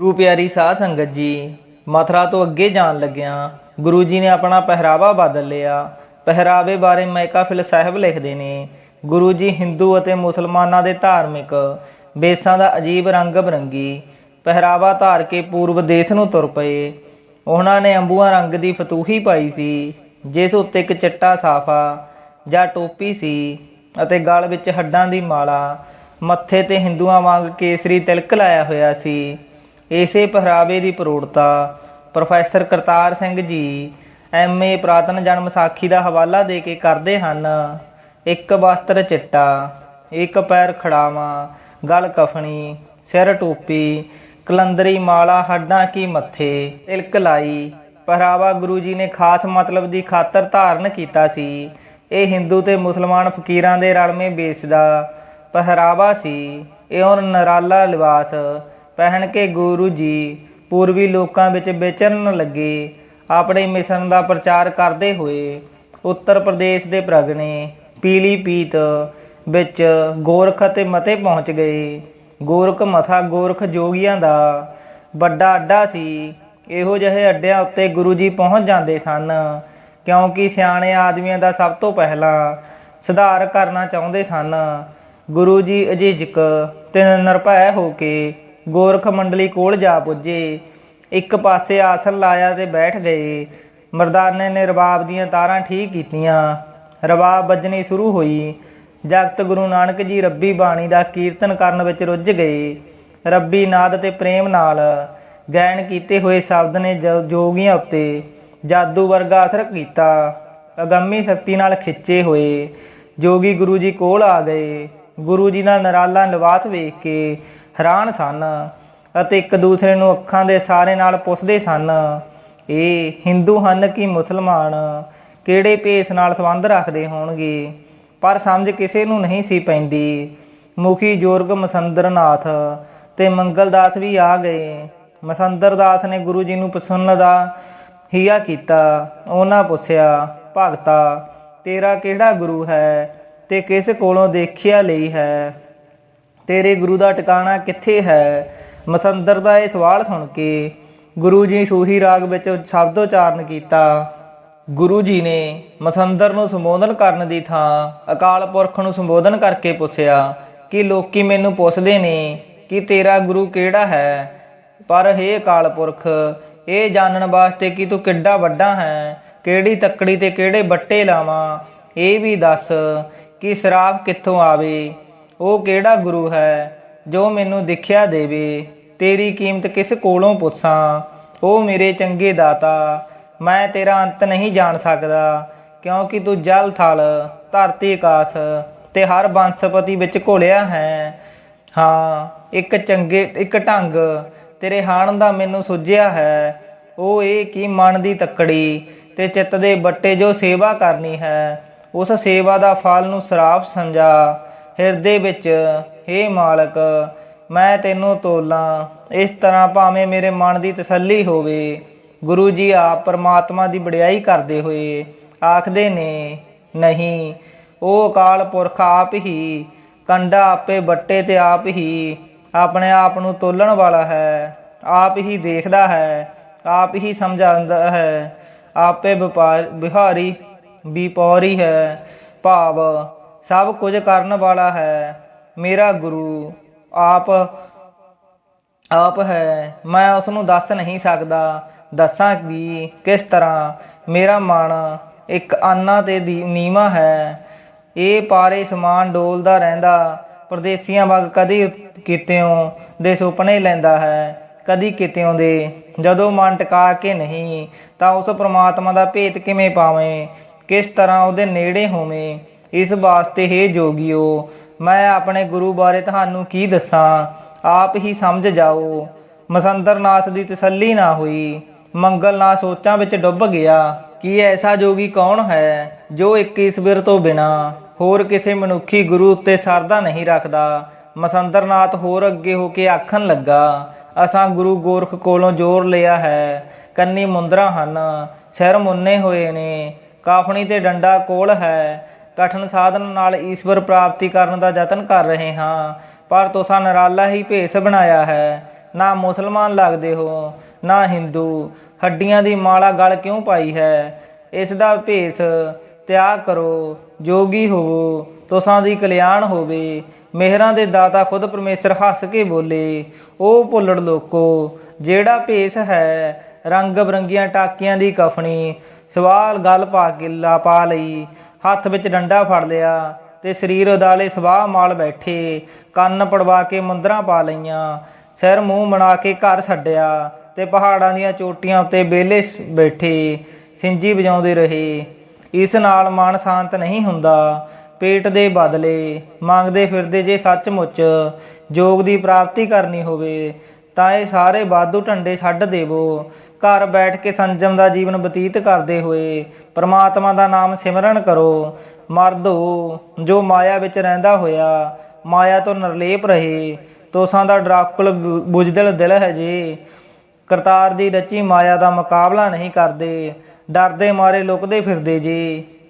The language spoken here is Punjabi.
ਗੁਰੂ ਪਿਆਰੀ ਸਾਧ ਸੰਗਤ ਜੀ, ਮਥੁਰਾ ਤੋਂ ਅੱਗੇ ਜਾਣ ਲੱਗਿਆਂ, ਗੁਰੂ ਜੀ ਨੇ ਆਪਣਾ ਪਹਿਰਾਵਾ ਬਦਲ ਲਿਆ। ਪਹਿਰਾਵੇ ਬਾਰੇ ਮੈਕਾਫਿਲ ਸਾਹਿਬ ਲਿਖਦੇ ਨੇ, ਗੁਰੂ ਜੀ ਹਿੰਦੂ ਅਤੇ ਮੁਸਲਮਾਨਾਂ ਦੇ ਧਾਰਮਿਕ ਬੇਸਾਂ ਦਾ ਅਜੀਬ ਰੰਗ ਬਰੰਗੀ, ਪਹਿਰਾਵਾ ਧਾਰ ਕੇ ਪੂਰਬ ਦੇਸ਼ ਨੂੰ ਤੁਰ ਪਏ। ਉਹਨਾਂ ਨੇ ਅੰਬੂਆਂ ਰੰਗ ਦੀ ਫਤੂਹੀ ਪਾਈ ਸੀ, ਜਿਸ ਉੱਤੇ ਇੱਕ ਚਿੱਟਾ ਸਾਫਾ ਜਾਂ ਟੋਪੀ ਸੀ ਅਤੇ ਗਲ ਵਿੱਚ ਹੱਡਾਂ ਦੀ ਮਾਲਾ, ਮੱਥੇ ਤੇ ਹਿੰਦੂਆਂ ਵਾਂਗ ਕੇਸਰੀ ਤਿਲਕ ਲਾਇਆ ਹੋਇਆ ਸੀ। ਇਸੇ ਪਹਿਰਾਵੇ ਦੀ ਪ੍ਰੋੜਤਾ। ਪ੍ਰੋਫੈਸਰ ਕਰਤਾਰ ਸਿੰਘ ਜੀ ਐਮਏ ਪ੍ਰਾਤਨ ਜਨਮ ਸਾਖੀ ਦਾ ਹਵਾਲਾ ਦੇ ਕੇ ਕਰਦੇ ਹਨ। ਇੱਕ ਵਸਤਰ ਚਿੱਟਾ, ਇੱਕ ਪੈਰ ਖੜਾਵਾਂ, ਗਲ ਕਫਣੀ, ਸਿਰ ਟੋਪੀ, ਕਲੰਦਰੀ ਮਾਲਾ ਹੱਡਾਂ ਕੀ ਮੱਥੇ, ਤਿਲਕ ਲਾਈ। ਪਹਿਰਾਵਾ ਗੁਰੂ ਜੀ ਨੇ ਖਾਸ ਮਤਲਬ ਦੀ ਖਾਤਰ ਧਾਰਨ ਕੀਤਾ ਸੀ। ਇਹ ਹਿੰਦੂ ਤੇ ਮੁਸਲਮਾਨ ਫਕੀਰਾਂ ਦੇ ਰਲਵੇਂ ਬੇਸ ਦਾ ਪਹਿਰਾਵਾ ਸੀ। ਇਹ ਉਹ ਨਰਾਲਾ ਲਿਬਾਸ ਪਹਿਨ ਕੇ ਗੁਰੂ ਜੀ ਪੂਰਬੀ ਲੋਕਾਂ ਵਿੱਚ ਵਿਚਰਨ ਲੱਗੇ, ਆਪਣੇ ਮਿਸ਼ਨ ਦਾ ਪ੍ਰਚਾਰ ਕਰਦੇ ਹੋਏ ਉੱਤਰ ਪ੍ਰਦੇਸ਼ ਦੇ ਪ੍ਰਗਣੇ ਪੀਲੀਪੀਤ ਵਿੱਚ ਗੋਰਖ ਅਤੇ ਮਤੇ ਪਹੁੰਚ ਗਏ। ਗੋਰਖ ਮਥਾ ਗੋਰਖ ਜੋਗੀਆਂ ਦਾ ਵੱਡਾ ਅੱਡਾ ਸੀ। ਇਹੋ ਜਿਹੇ ਅੱਡਿਆਂ ਉੱਤੇ ਗੁਰੂ ਜੀ ਪਹੁੰਚ ਜਾਂਦੇ ਸਨ, ਕਿਉਂਕਿ ਸਿਆਣੇ ਆਦਮੀਆਂ ਦਾ ਸਭ ਤੋਂ ਪਹਿਲਾਂ ਸੁਧਾਰ ਕਰਨਾ ਚਾਹੁੰਦੇ ਸਨ। ਗੁਰੂ ਜੀ ਅਜੀਜਕ ਤੇ ਨਿਰਭੈ ਹੋ ਕੇ ਗੋਰਖ ਮੰਡਲੀ ਕੋਲ ਜਾ ਪੁੱਜੇ। ਇੱਕ ਪਾਸੇ ਆਸਨ ਲਾਇਆ ਤੇ ਬੈਠ ਗਏ। ਮਰਦਾਨੇ ਨੇ ਰਬਾਬ ਦੀਆਂ ਤਾਰਾਂ ਠੀਕ ਕੀਤੀਆਂ। ਰਬਾਬ ਵੱਜਣੀ ਸ਼ੁਰੂ ਹੋਈ। ਜਗਤ ਗੁਰੂ ਨਾਨਕ ਜੀ ਰੱਬੀ ਬਾਣੀ ਦਾ ਕੀਰਤਨ ਕਰਨ ਵਿੱਚ ਰੁੱਝ ਗਏ। ਰੱਬੀ ਨਾਦ ਤੇ ਪ੍ਰੇਮ ਨਾਲ ਗਾਇਨ ਕੀਤੇ ਹੋਏ ਸ਼ਬਦ ਨੇ ਜ- ਜੋਗੀਆਂ ਉੱਤੇ ਜਾਦੂ ਵਰਗਾ ਅਸਰ ਕੀਤਾ। ਅਗੰਮੀ ਸ਼ਕਤੀ ਨਾਲ ਖਿੱਚੇ ਹੋਏ। ਜੋਗੀ ਗੁਰੂ ਜੀ ਕੋਲ ਆ ਗਏ। ਗੁਰੂ ਜੀ ਦਾ ਨਰਾਲਾ ਨਿਵਾਸ ਵੇਖ ਕੇ ਹੈਰਾਨ ਸਨ ਅਤੇ ਇੱਕ ਦੂਸਰੇ ਨੂੰ ਅੱਖਾਂ ਦੇ ਸਾਰੇ ਨਾਲ ਪੁੱਛਦੇ ਸਨ, ਇਹ ਹਿੰਦੂ ਹਨ ਕਿ ਮੁਸਲਮਾਨ? ਕਿਹੜੇ ਭੇਸ ਨਾਲ ਸੰਬੰਧ ਰੱਖਦੇ ਹੋਣਗੇ? ਪਰ ਸਮਝ ਕਿਸੇ ਨੂੰ ਨਹੀਂ ਸੀ ਪੈਂਦੀ। ਮੁਖੀ ਜੋਰਗ ਮਸੰਦਰਨਾਥ ਤੇ ਮੰਗਲਦਾਸ ਵੀ ਆ ਗਏ। ਮਸੰਦਰਦਾਸ ਨੇ ਗੁਰੂ ਜੀ ਨੂੰ ਪਸੰਦ ਦਾ ਹੀਆ ਕੀਤਾ। ਉਹਨਾਂ ਪੁੱਛਿਆ, ਭਗਤਾ, ਤੇਰਾ ਕਿਹੜਾ ਗੁਰੂ ਹੈ ਤੇ ਕਿਸ ਕੋਲੋਂ ਦੇਖਿਆ ਲਈ ਹੈ? ਤੇਰੇ ਗੁਰੂ ਦਾ ਟਿਕਾਣਾ ਕਿੱਥੇ ਹੈ? ਮਸੰਦਰ ਦਾ ਇਹ ਸਵਾਲ ਸੁਣ ਕੇ ਗੁਰੂ ਜੀ ਸੂਹੀ ਰਾਗ ਵਿੱਚ ਸ਼ਬਦ ਉਚਾਰਨ ਕੀਤਾ। ਗੁਰੂ ਜੀ ਨੇ ਮਸੰਦਰ ਨੂੰ ਸੰਬੋਧਨ ਕਰਨ ਦੀ ਥਾਂ ਅਕਾਲ ਪੁਰਖ ਨੂੰ ਸੰਬੋਧਨ ਕਰਕੇ ਪੁੱਛਿਆ ਕਿ ਲੋਕੀ ਮੈਨੂੰ ਪੁੱਛਦੇ ਨੇ ਕਿ ਤੇਰਾ ਗੁਰੂ ਕਿਹੜਾ ਹੈ? ਪਰ ਹੇ ਅਕਾਲ ਪੁਰਖ, ਇਹ ਜਾਣਨ ਵਾਸਤੇ ਕਿ ਤੂੰ ਕਿੱਡਾ ਵੱਡਾ ਹੈ, ਕਿਹੜੀ ਤੱਕੜੀ ਤੇ ਕਿਹੜੇ ਬੱਟੇ ਲਾਵਾਂ? ਇਹ ਵੀ ਦੱਸ ਕਿ ਸਰਾਫ ਕਿੱਥੋਂ ਆਵੇ? ਉਹ ਕਿਹੜਾ ਗੁਰੂ ਹੈ, ਜੋ ਮੈਨੂੰ ਦਿਖਿਆ ਦੇਵੇ? ਤੇਰੀ ਕੀਮਤ ਕਿਸ ਕੋਲੋਂ ਪੁੱਛਾਂ? ਉਹ ਮੇਰੇ ਚੰਗੇ ਦਾਤਾ, ਮੈਂ ਤੇਰਾ ਅੰਤ ਨਹੀਂ ਜਾਣ ਸਕਦਾ। ਕਿਉਂਕਿ ਤੂੰ ਜਲ, ਥਲ, ਧਰਤੀ, ਆਕਾਸ਼ ਤੇ ਹਰ ਬੰਸਪਤੀ ਵਿੱਚ ਘੋਲਿਆ ਹੈ। ਹਾਂ, ਇੱਕ ਚੰਗੇ, ਇੱਕ ਢੰਗ ਤੇਰੇ ਹਾਣ ਦਾ ਮੈਨੂੰ ਸੁਝਿਆ ਹੈ। ਉਹ ਇਹ ਕਿ ਮਨ ਦੀ ਤੱਕੜੀ ਤੇ ਚਿੱਤ ਦੇ ਬੱਟੇ ਜੋ ਸੇਵਾ ਕਰਨੀ ਹੈ, ਉਸ ਸੇਵਾ ਦਾ ਫਲ ਨੂੰ ਸਰਾਪ ਸਮਝਾ। ਹਿਰਦੇ ਵਿੱਚ हे ਮਾਲਕ, ਮੈਂ ਤੈਨੂੰ ਤੋਲਾਂ। ਇਸ ਤਰ੍ਹਾਂ ਭਾਵੇਂ ਮੇਰੇ ਮਨ ਦੀ ਤਸੱਲੀ ਹੋਵੇ, ਗੁਰੂ ਜੀ ਆਪ ਪਰਮਾਤਮਾ ਦੀ ਵਡਿਆਈ ਕਰਦੇ ਹੋਏ ਆਖਦੇ ਨੇ, ਨਹੀਂ, ਉਹ ਅਕਾਲ ਪੁਰਖ ਆਪ ਹੀ, ਕੰਡਾ ਆਪੇ ਬੱਟੇ ਤੇ ਆਪ ਹੀ ਆਪਣੇ ਆਪ ਨੂੰ ਤੋਲਣ ਵਾਲਾ ਹੈ। ਆਪ ਹੀ ਦੇਖਦਾ ਹੈ, ਆਪ ਹੀ ਸਮਝਾਉਂਦਾ ਹੈ, ਆਪੇ ਵਪਾਰ ਬਿਹਾਰੀ ਵਿਪੌਰੀ ਹੈ। ਭਾਵ ਸਭ ਕੁਝ ਕਰਨ ਵਾਲਾ ਹੈ। ਮੇਰਾ ਗੁਰੂ ਆਪ ਆਪ ਹੈ। ਮੈਂ ਉਸ ਨੂੰ ਦੱਸ ਨਹੀਂ ਸਕਦਾ। ਦੱਸਾਂ ਵੀ ਕਿਸ ਤਰ੍ਹਾਂ ਮੇਰਾ ਮਨ ਇੱਕ ਆਨਾ ਤੇ ਦੀ- ਨੀਵਾਂ ਹੈ। ਇਹ ਪਾਰੇ ਸਮਾਨ ਡੋਲਦਾ ਰਹਿੰਦਾ। ਪਰਦੇਸੀਆਂ ਵਾਂਗ ਕਦੀ ਕਿਤਿਓਂ ਦੇ ਸੁਪਨੇ ਲੈਂਦਾ ਹੈ। ਕਦੀ ਕਿਤਿਓਂ ਦੇ। ਜਦੋਂ ਮਨ ਟਿਕਾ ਕੇ ਨਹੀਂ, ਤਾਂ ਉਸ ਪ੍ਰਮਾਤਮਾ ਦਾ ਭੇਤ ਕਿਵੇਂ ਪਾਵੇਂ? ਕਿਸ ਤਰ੍ਹਾਂ ਉਹਦੇ ਨੇੜੇ ਹੋਵੇਂ? ਇਸ ਵਾਸਤੇ ਹੈ ਜੋਗਿਓ, ਮੈਂ ਆਪਣੇ ਗੁਰੂ ਬਾਰੇ ਤੁਹਾਨੂੰ ਕੀ ਦੱਸਾਂ? ਆਪ ਹੀ ਸਮਝ ਜਾਓ। ਮਸੰਦਰਨਾਥ ਦੀ ਤਸੱਲੀ ਨਾ ਹੋਈ। ਮੰਗਲਨਾਥ ਸੋਚਾਂ ਵਿੱਚ ਡੁੱਬ ਗਿਆ। ਕਿ ਐਸਾ ਜੋਗੀ ਕੌਣ ਹੈ ਜੋ ਇੱਕ ਈਸਵਰ ਤੋਂ ਬਿਨਾ ਹੋਰ ਕਿਸੇ ਮਨੁੱਖੀ ਗੁਰੂ ਉੱਤੇ ਸਰਦਾ ਨਹੀਂ ਰੱਖਦਾ? ਮਸੰਦਰਨਾਥ ਹੋਰ ਅੱਗੇ ਹੋ ਕੇ ਆਖਣ ਲੱਗਾ, ਅਸਾਂ ਗੁਰੂ ਗੋਰਖ ਕੋਲੋਂ ਜ਼ੋਰ ਲਿਆ ਹੈ। ਕੰਨੀ ਮੁੰਦਰਾ ਹਨ, ਸਿਰ ਮੁੰਨੇ ਹੋਏ ਨੇ। ਕਾਫਣੀ ਤੇ ਡੰਡਾ ਕੋਲ ਹੈ। ਕਠਨ ਸਾਧਨ ਨਾਲ ਈਸ਼ਵਰ ਪ੍ਰਾਪਤੀ ਕਰਨ ਦਾ ਯਤਨ ਕਰ ਰਹੇ ਹਾਂ। ਪਰ ਤੁਸਾਂ ਨਰਾਲਾ ਹੀ ਭੇਸ ਬਣਾਇਆ ਹੈ। ਨਾ ਮੁਸਲਮਾਨ ਲੱਗਦੇ ਹੋ, ਨਾ ਹਿੰਦੂ। ਹੱਡੀਆਂ ਦੀ ਮਾਲਾ ਗਲ ਕਿਉਂ ਪਾਈ ਹੈ? ਇਸ ਦਾ ਭੇਸ ਤਿਆਗ ਕਰੋ, ਜੋਗੀ ਹੋਵੋ। ਤੁਸਾਂ ਦੀ ਕਲਿਆਣ ਹੋਵੇ। ਮਿਹਰਾਂ ਦੇ ਦਾਤਾ ਖੁਦ ਪਰਮੇਸ਼ਰ ਹੱਸ ਕੇ ਬੋਲੇ। ਉਹ ਭੁੱਲੜ ਲੋਕੋ, ਜਿਹੜਾ ਭੇਸ ਹੈ, ਰੰਗ ਬਰੰਗੀਆਂ ਟਾਕੀਆਂ ਦੀ ਕਫਣੀ, ਸਵਾਲ ਗੱਲ ਪਾ ਕੇ ਲਾ ਪਾ ਲਈ। ਹੱਥ ਵਿੱਚ ਡੰਡਾ ਫੜ ਲਿਆ ਤੇ ਸਰੀਰ ਉਦਾਲੇ ਸਵਾਹ ਮਾਲ ਬੈਠੇ, ਕੰਨ ਪੜਵਾ ਕੇ ਮੁੰਦਰਾਂ ਪਾ ਲਈਆਂ, ਸਿਰ ਮੂੰਹ ਬਣਾ ਕੇ ਘਰ ਛੱਡਿਆ ਤੇ ਪਹਾੜਾਂ ਦੀਆਂ ਚੋਟੀਆਂ ਉੱਤੇ ਬੇਲੇ ਬੈਠੇ, ਸਿੰਜੀ ਵਜਾਉਂਦੇ ਰਹੇ। ਇਸ ਨਾਲ ਮਨ ਸ਼ਾਂਤ ਨਹੀਂ ਹੁੰਦਾ, ਪੇਟ ਦੇ ਬਦਲੇ ਮੰਗਦੇ ਫਿਰਦੇ ਜੇ ਸੱਚਮੁੱਚ ਜੋਗ ਦੀ ਪ੍ਰਾਪਤੀ ਕਰਨੀ ਹੋਵੇ, ਤਾਂ ਇਹ ਸਾਰੇ ਬਾਦੂ ਢੰਡੇ ਛੱਡ ਦੇਵੋ। ਘਰ ਬੈਠ ਕੇ ਸੰਜਮ ਦਾ ਜੀਵਨ ਬਤੀਤ ਕਰਦੇ ਹੋਏ ਪਰਮਾਤਮਾ ਦਾ ਨਾਮ ਸਿਮਰਨ ਕਰੋ। ਮਰਦੋ ਜੋ ਮਾਇਆ ਵਿੱਚ ਰਹਿੰਦਾ ਹੋਇਆ, ਮਾਇਆ ਤੋਂ ਨਿਰਲੇਪ ਰਹੇ। ਤੋਸਾਂ ਦਾ ਡਰਾਕੁਲ ਬੁ- ਬੁਝਦਲ ਦਿਲ ਹੈ ਜੀ। ਕਰਤਾਰ ਦੀ ਰਚੀ ਮਾਇਆ ਦਾ ਮੁਕਾਬਲਾ ਨਹੀਂ ਕਰਦੇ। ਡਰਦੇ ਮਾਰੇ ਲੁਕਦੇ ਫਿਰਦੇ ਜੀ।